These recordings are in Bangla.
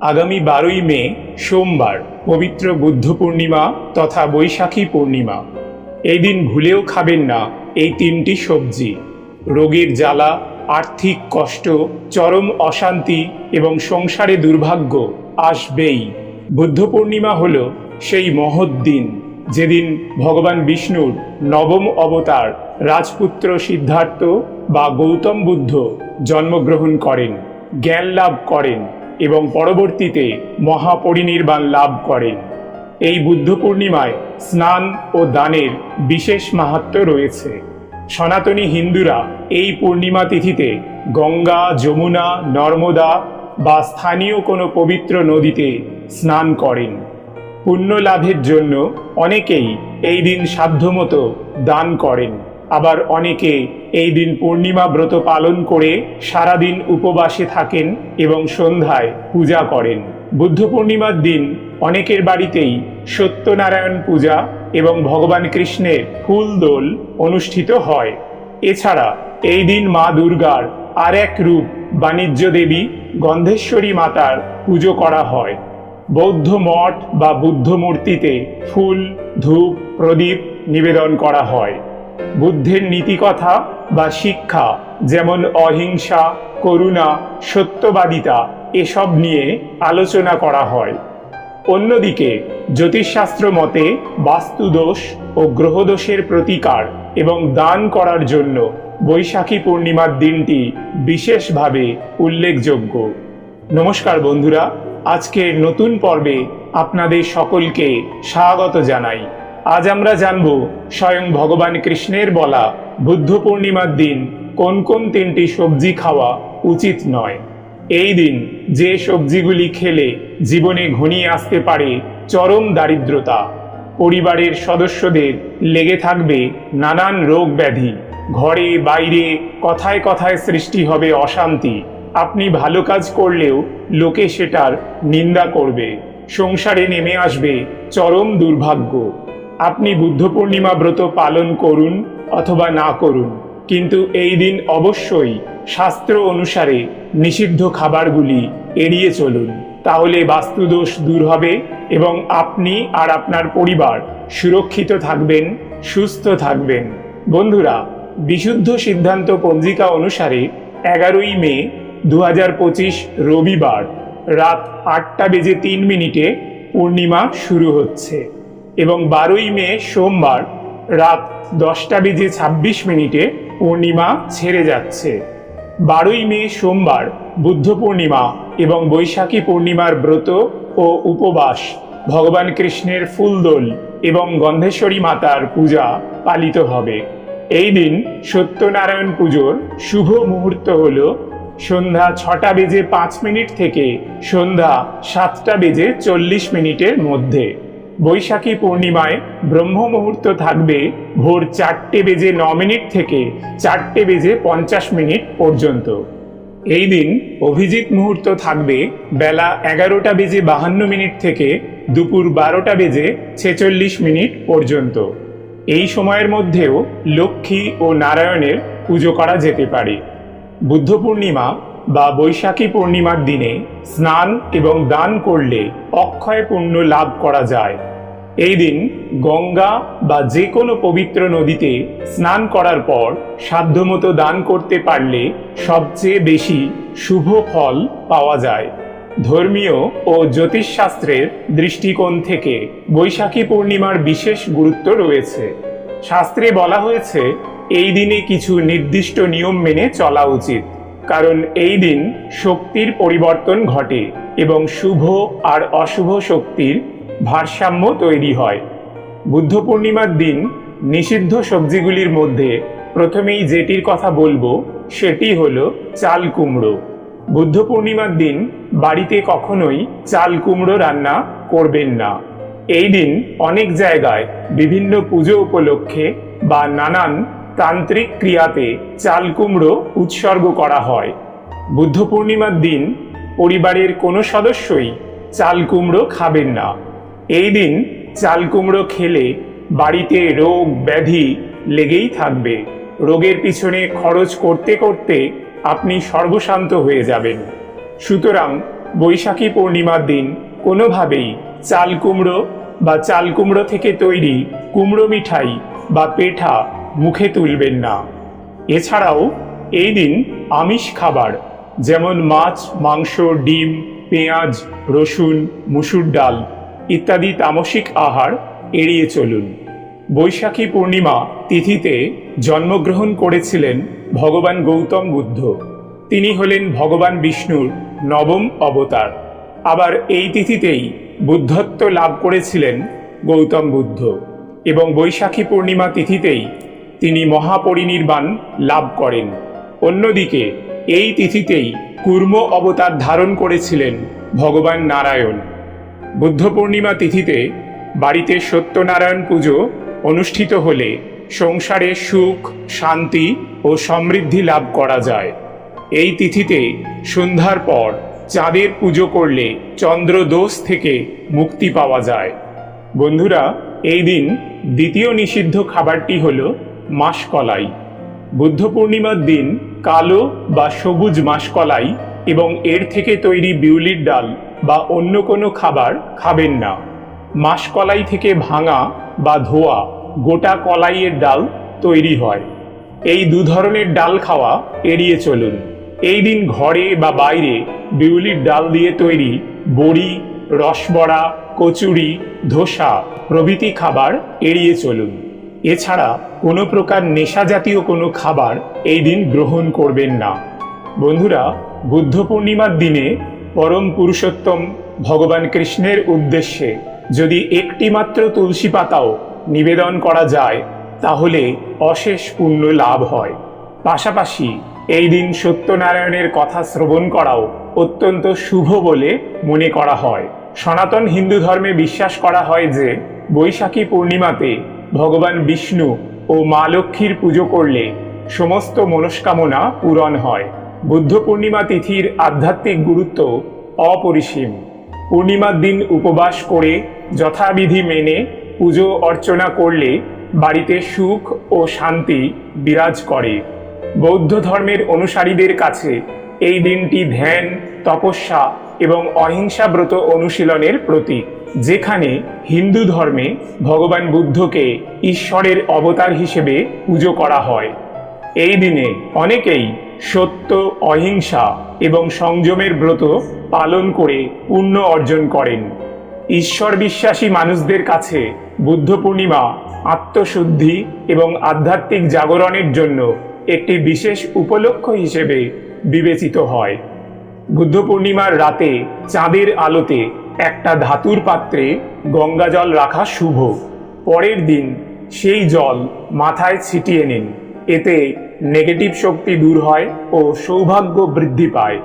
আগামী বারোই মে, সোমবার, পবিত্র বুদ্ধ পূর্ণিমা তথা বৈশাখী পূর্ণিমা। এই দিন ভুলেও খাবেন না এই তিনটি সবজি। রোগের জ্বালা, আর্থিক কষ্ট, চরম অশান্তি এবং সংসারে দুর্ভাগ্য আসবেই। বুদ্ধ পূর্ণিমা হল সেই মহৎ দিন, যেদিন ভগবান বিষ্ণুর নবম অবতার রাজপুত্র সিদ্ধার্থ বা গৌতম বুদ্ধ জন্মগ্রহণ করেন, জ্ঞান লাভ করেন। এবং পরবর্তীতে মহাপরিনির্বাণ লাভ করেন। এই বুদ্ধ পূর্ণিমায় স্নান ও দানের বিশেষ মাহাত্ম্য রয়েছে। সনাতনী হিন্দুরা এই পূর্ণিমা তিথিতে গঙ্গা, যমুনা, নর্মদা বা স্থানীয় কোনো পবিত্র নদীতে স্নান করেন। পুণ্য লাভের জন্য অনেকেই এই দিন সাধ্যমতো দান করেন। আবার অনেকে এই দিন পূর্ণিমা ব্রত পালন করে সারাদিন উপবাসে থাকেন এবং সন্ধ্যায় পূজা করেন। বুদ্ধ পূর্ণিমার দিন অনেকের বাড়িতেই সত্যনারায়ণ পূজা এবং ভগবান কৃষ্ণের ফুল দোল অনুষ্ঠিত হয়। এছাড়া এই দিন মা দুর্গার আর এক রূপ বাণিজ্য দেবী গন্ধেশ্বরী মাতার পুজো করা হয়। বৌদ্ধ মঠ বা বুদ্ধ মূর্তিতে ফুল, ধূপ, প্রদীপ নিবেদন করা হয়। বুদ্ধের নীতিকথা বা শিক্ষা, যেমন অহিংসা, করুণা, সত্যবাদিতা, এসব নিয়ে আলোচনা করা হয়। অন্যদিকে, জ্যোতিষশাস্ত্র মতে বাস্তুদোষ ও গ্রহদোষের প্রতিকার এবং দান করার জন্য বৈশাখী পূর্ণিমার দিনটি বিশেষভাবে উল্লেখযোগ্য। নমস্কার বন্ধুরা, আজকের নতুন পর্বে আপনাদের সকলকে স্বাগত জানাই। আজ আমরা জানব স্বয়ং ভগবান কৃষ্ণের বলা বুদ্ধ পূর্ণিমার দিন কোন কোন তিনটি সবজি খাওয়া উচিত নয়। এই দিন যে সবজিগুলি খেলে জীবনে ঘনিয়ে আসতে পারে চরম দারিদ্রতা। পরিবারের সদস্যদের লেগে থাকবে নানান রোগ ব্যাধি। ঘরে, বাইরে কথায় কথায় সৃষ্টি হবে অশান্তি। আপনি ভালো কাজ করলেও লোকে সেটার নিন্দা করবে। সংসারে নেমে আসবে চরম দুর্ভাগ্য। আপনি বুদ্ধ পূর্ণিমা ব্রত পালন করুন অথবা না করুন। কিন্তু এই দিন অবশ্যই শাস্ত্র অনুসারে নিষিদ্ধ খাবারগুলি এড়িয়ে চলুন। তাহলে বাস্তুদোষ দূর হবে এবং আপনি আর আপনার পরিবার সুরক্ষিত থাকবেন, সুস্থ থাকবেন। বন্ধুরা, বিশুদ্ধ সিদ্ধান্ত পঞ্জিকা অনুসারে এগারোই মে দু হাজার পঁচিশ রবিবার রাত আটটা বেজে তিন মিনিটে পূর্ণিমা শুরু হচ্ছে। এবং বারোই মে, সোমবার রাত দশটা বেজে ছাব্বিশ মিনিটে পূর্ণিমা ছেড়ে যাচ্ছে। বারোই মে, সোমবার বুদ্ধ পূর্ণিমা এবং বৈশাখী পূর্ণিমার ব্রত ও উপবাস, ভগবান কৃষ্ণের ফুলদোল এবং গন্ধেশ্বরী মাতার পূজা পালিত হবে। এই দিন সত্যনারায়ণ পুজোর শুভ মুহূর্ত হল সন্ধ্যা ছটা বেজে পাঁচ মিনিট থেকে সন্ধ্যা সাতটা বেজে চল্লিশ মিনিটের মধ্যে। বৈশাখী পূর্ণিমায় ব্রহ্ম মুহূর্ত থাকবে ভোর চারটে বেজে ন মিনিট থেকে চারটে বেজে পঞ্চাশ মিনিট পর্যন্ত। এই দিন অভিজিৎ মুহূর্ত থাকবে বেলা এগারোটা বেজে বাহান্ন মিনিট থেকে দুপুর বারোটা বেজে ছেচল্লিশ মিনিট পর্যন্ত। এই সময়ের মধ্যেও লক্ষ্মী ও নারায়ণের পুজো করা যেতে পারে। বুদ্ধ পূর্ণিমা বা বৈশাখী পূর্ণিমার দিনে স্নান এবং দান করলে অক্ষয় পুণ্য লাভ করা যায়। এই দিন গঙ্গা বা যে কোনো পবিত্র নদীতে স্নান করার পর সাধ্যমতো দান করতে পারলে সবচেয়ে বেশি শুভ ফল পাওয়া যায়। ধর্মীয় ও জ্যোতিষশাস্ত্রের দৃষ্টিকোণ থেকে বৈশাখী পূর্ণিমার বিশেষ গুরুত্ব রয়েছে। শাস্ত্রে বলা হয়েছে, এই দিনে কিছু নির্দিষ্ট নিয়ম মেনে চলা উচিত। কারণ এই দিন শক্তির পরিবর্তন ঘটে এবং শুভ আর অশুভ শক্তির ভারসাম্য তৈরি হয়। বুদ্ধ পূর্ণিমার দিন নিষিদ্ধ সবজিগুলির মধ্যে প্রথমেই যেটির কথা বলব, সেটি হলো চাল কুমড়ো। বুদ্ধ পূর্ণিমার দিন বাড়িতে কখনোই চাল কুমড়ো রান্না করবেন না। এই দিন অনেক জায়গায় বিভিন্ন পুজো উপলক্ষে বা নানান তান্ত্রিক ক্রিয়াতে চাল কুমড়ো উৎসর্গ করা হয়। বুদ্ধ পূর্ণিমার দিন পরিবারের কোনো সদস্যই চাল কুমড়ো খাবেন না। এই দিন চাল কুমড়ো খেলে বাড়িতে রোগ, ব্যাধি লেগেই থাকবে। রোগের পিছনে খরচ করতে করতে আপনি সর্বশান্ত হয়ে যাবেন। সুতরাং বৈশাখী পূর্ণিমার দিন কোনোভাবেই চাল কুমড়ো বা চাল কুমড়ো থেকে তৈরি কুমড়ো মিঠাই বা পেঠা মুখে তুলবেন না। এছাড়াও, এই দিন আমিষ খাবার, যেমন মাছ, মাংস, ডিম, পেঁয়াজ, রসুন, মুসুর ডাল ইত্যাদি তামসিক আহার এড়িয়ে চলুন। বৈশাখী পূর্ণিমা তিথিতে জন্মগ্রহণ করেছিলেন ভগবান গৌতম বুদ্ধ। তিনি হলেন ভগবান বিষ্ণুর নবম অবতার। আবার এই তিথিতেই বুদ্ধত্ব লাভ করেছিলেন গৌতম বুদ্ধ। এবং বৈশাখী পূর্ণিমা তিথিতেই তিনি মহাপরিনির্বাণ লাভ করেন। অন্যদিকে, এই তিথিতেই কুর্ম অবতার ধারণ করেছিলেন ভগবান নারায়ণ। বুদ্ধ পূর্ণিমা তিথিতে বাড়িতে সত্যনারায়ণ পুজো অনুষ্ঠিত হলে সংসারে সুখ, শান্তি ও সমৃদ্ধি লাভ করা যায়। এই তিথিতে সন্ধ্যার পর চাঁদের পুজো করলে চন্দ্রদোষ থেকে মুক্তি পাওয়া যায়। বন্ধুরা, এই দিন দ্বিতীয় নিষিদ্ধ খাবারটি হল মাসকলাই। বুদ্ধ পূর্ণিমার দিন কালো বা সবুজ মাসকলাই এবং এর থেকে তৈরি বিউলির ডাল বা অন্য কোনো খাবার খাবেন না। মাসকলাই থেকে ভাঙা বা ধোয়া গোটা কলাইয়ের ডাল তৈরি হয়। এই দু ধরনের ডাল খাওয়া এড়িয়ে চলুন। এই দিন ঘরে বা বাইরে বিউলির ডাল দিয়ে তৈরি বড়ি, রসবড়া, কচুরি, ধোসা প্রভৃতি খাবার এড়িয়ে চলুন। এছাড়া কোনো প্রকার নেশা জাতীয় কোনো খাবার এই দিন গ্রহণ করবেন না। বন্ধুরা, বুদ্ধ পূর্ণিমার দিনে পরম পুরুষোত্তম ভগবান কৃষ্ণের উদ্দেশ্যে যদি একটি মাত্র তুলসী পাতাও নিবেদন করা যায়, তাহলে অশেষ পুণ্য লাভ হয়। পাশাপাশি এই দিন সত্যনারায়ণের কথা শ্রবণ করাও অত্যন্ত শুভ বলে মনে করা হয়। সনাতন হিন্দু ধর্মে বিশ্বাস করা হয় যে, বৈশাখী পূর্ণিমাতে ভগবান বিষ্ণু ও মা লক্ষ্মীর পুজো করলে সমস্ত মনস্কামনা পূরণ হয়। বুদ্ধ পূর্ণিমা তিথির আধ্যাত্মিক গুরুত্ব অপরিসীম। পূর্ণিমার দিন উপবাস করে যথাবিধি মেনে পুজো অর্চনা করলে বাড়িতে সুখ ও শান্তি বিরাজ করে। বৌদ্ধ ধর্মের অনুসারীদের কাছে এই দিনটি ধ্যান, তপস্যা এবং অহিংসা ব্রত অনুশীলনের প্রতীক। যেখানে হিন্দু ধর্মে ভগবান বুদ্ধকে ঈশ্বরের অবতার হিসেবে পুজো করা হয়। এই দিনে অনেকেই সত্য, অহিংসা এবং সংযমের ব্রত পালন করে পুণ্য অর্জন করেন। ঈশ্বর বিশ্বাসী মানুষদের কাছে বুদ্ধ পূর্ণিমা, আত্মশুদ্ধি এবং আধ্যাত্মিক জাগরণের জন্য একটি বিশেষ উপলক্ষ হিসেবে বিবেচিত হয়। বুদ্ধ পূর্ণিমার রাতে চাঁদের আলোতে একটা ধাতুর পাত্রে গঙ্গা জল রাখা শুভ। পরের দিন সেই জল মাথায় ছিটিয়ে নিন। এতে নেগেটিভ শক্তি দূর হয় ও সৌভাগ্য বৃদ্ধি পায়।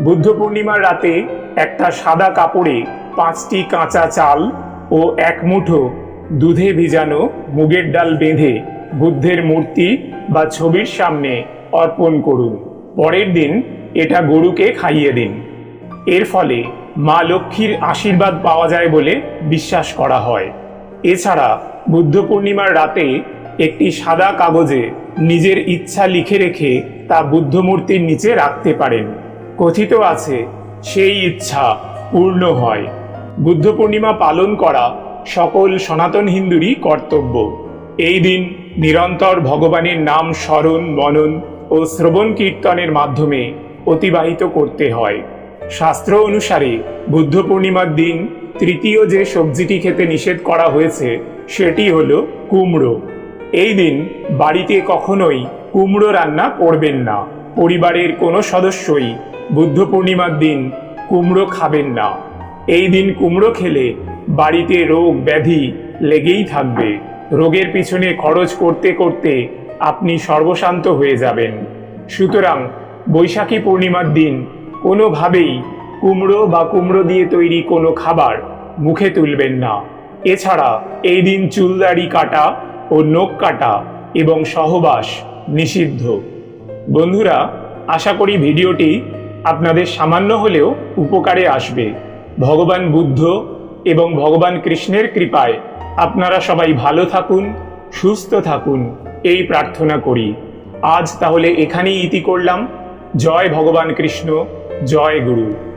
বুদ্ধ পূর্ণিমার রাতে একটা সাদা কাপড়ে পাঁচটি কাঁচা চাল ও এক মুঠো দুধে ভিজানো মুগের ডাল বেঁধে বুদ্ধের মূর্তি বা ছবির সামনে অর্পণ করুন। পরের দিন এটা গরুকে খাইয়ে দিন। এর ফলে মা লক্ষ্মীর আশীর্বাদ পাওয়া যায় বলে বিশ্বাস করা হয়। এছাড়া বুদ্ধ পূর্ণিমার রাতে একটি সাদা কাগজে নিজের ইচ্ছা লিখে রেখে তা বুদ্ধ মূর্তির নিচে রাখতে পারেন। কথিত আছে, সেই ইচ্ছা পূর্ণ হয়। বুদ্ধ পূর্ণিমা পালন করা সকল সনাতন হিন্দুরই কর্তব্য। এই দিন নিরন্তর ভগবানের নাম স্মরণ, মনন ও শ্রবণ কীর্তনের মাধ্যমে অতিবাহিত করতে হয়। শাস্ত্র অনুসারে বুদ্ধ পূর্ণিমার দিন তৃতীয় যে সবজিটি খেতে নিষেধ করা হয়েছে, সেটি হল কুমড়ো। এই দিন বাড়িতে কখনোই কুমড়ো রান্না করবেন না। পরিবারের কোনো সদস্যই বুদ্ধ পূর্ণিমার দিন কুমড়ো খাবেন না। এই দিন কুমড়ো খেলে বাড়িতে রোগ ব্যাধি লেগেই থাকবে। রোগের পিছনে খরচ করতে করতে আপনি সর্বশান্ত হয়ে যাবেন। সুতরাং বৈশাখী পূর্ণিমার দিন কোনোভাবেই কুমড়ো বা কুমড়ো দিয়ে তৈরি কোনো খাবার মুখে তুলবেন না। এছাড়া এই দিন চুলদাড়ি কাটা ও নখ কাটা এবং সহবাস নিষিদ্ধ। বন্ধুরা, আশা করি ভিডিওটি আপনাদের সামান্য হলেও উপকারে আসবে। ভগবান বুদ্ধ এবং ভগবান কৃষ্ণের কৃপায় আপনারা সবাই ভালো থাকুন, সুস্থ থাকুন, এই প্রার্থনা করি। আজ তাহলে এখানেই ইতি করলাম। জয় ভগবান কৃষ্ণ। জয় গুরু।